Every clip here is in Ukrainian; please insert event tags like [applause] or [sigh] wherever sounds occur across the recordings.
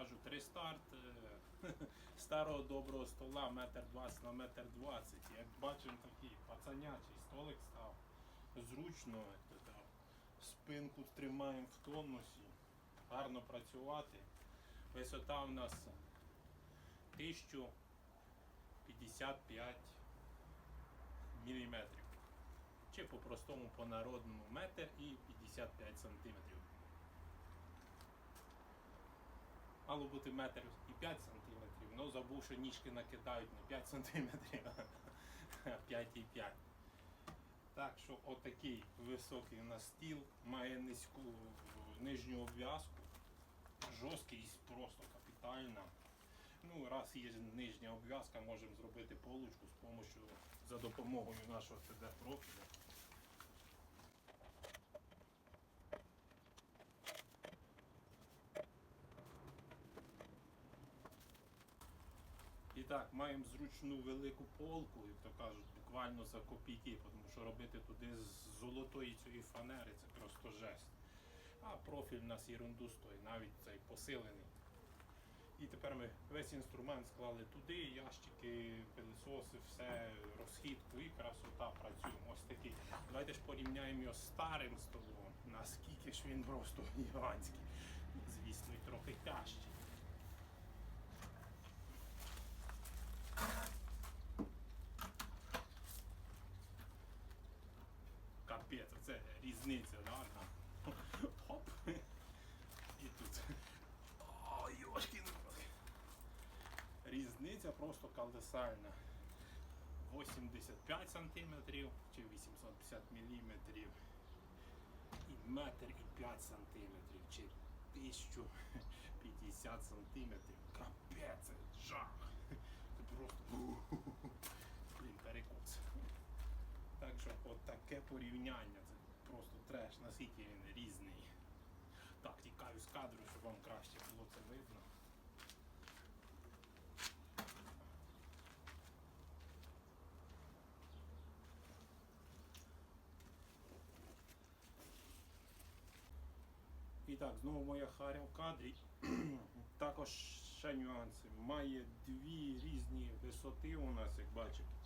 кажуть, рестарт [laughs] старого доброго стола метр 20 на метр 20. Як бачимо, такий пацанячий столик став. Зручно, спинку тримаємо в тонусі, гарно працювати. Висота у нас 1055 міліметрів. Чи по-простому по народному метр і 55 сантиметрів. Мало бути метр і 5 сантиметрів, але забув, що ніжки накидають не 5 сантиметрів, а 5,5. Так що отакий високий у нас стіл, має низьку нижню обв'язку, жорсткість просто капітальна. Ну, раз є нижня обв'язка, можемо зробити полочку з за допомогою нашого 3D профіля. Так, маємо зручну велику полку, як то кажуть, буквально за копійки, тому що робити туди з золотої цієї фанери це просто жесть. А профіль у нас ерунду стоїть, навіть цей посилений. І тепер ми весь інструмент склали туди, ящики, пилисоси, все, розхідку і красота працюємо. Ось такий. Давайте ж порівняємо його з старим столом. Наскільки ж він просто гігантський. Звісно, і трохи тяжчий. Капець, це різниця, да? [laughs] Хоп. І тут. Ой, йошкін. Різниця просто колосальна. 85 сантиметрів чи 850 міліметрів. І метр і 5 сантиметрів чи 1050 сантиметрів. Капець, жах. Це просто [laughs] блін, перекос. Таке порівняння, це просто треш, наскільки він різний. Так, тікаю з кадру, щоб вам краще було це видно. І так, знову моя харя в кадрі. [clears throat] Також ще нюанси. Має дві різні висоти у нас, як бачите.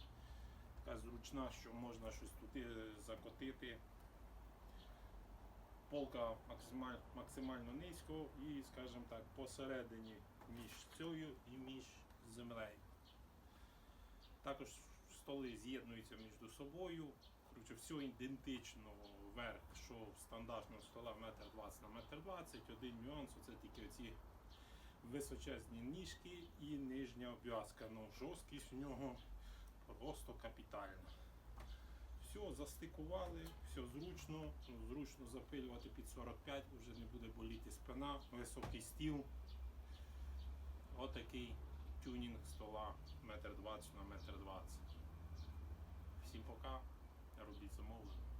Така зручна, що можна щось туди закотити. Полка максималь, максимально низько і, скажімо так, посередині між цією і між землею. Також столи з'єднуються між собою. Коротше, все ідентично вверх, що в стандартного стола 1,20 на 1,20 м. Один нюанс це тільки оці височезні ніжки і нижня обв'язка. Ну, жорсткість у нього просто капітально. Все, застикували, все зручно, зручно запилювати під 45, вже не буде боліти спина, високий стіл. Отакий тюнінг стола 1,20 на 1,20 м. Всім пока, робіть замовлення.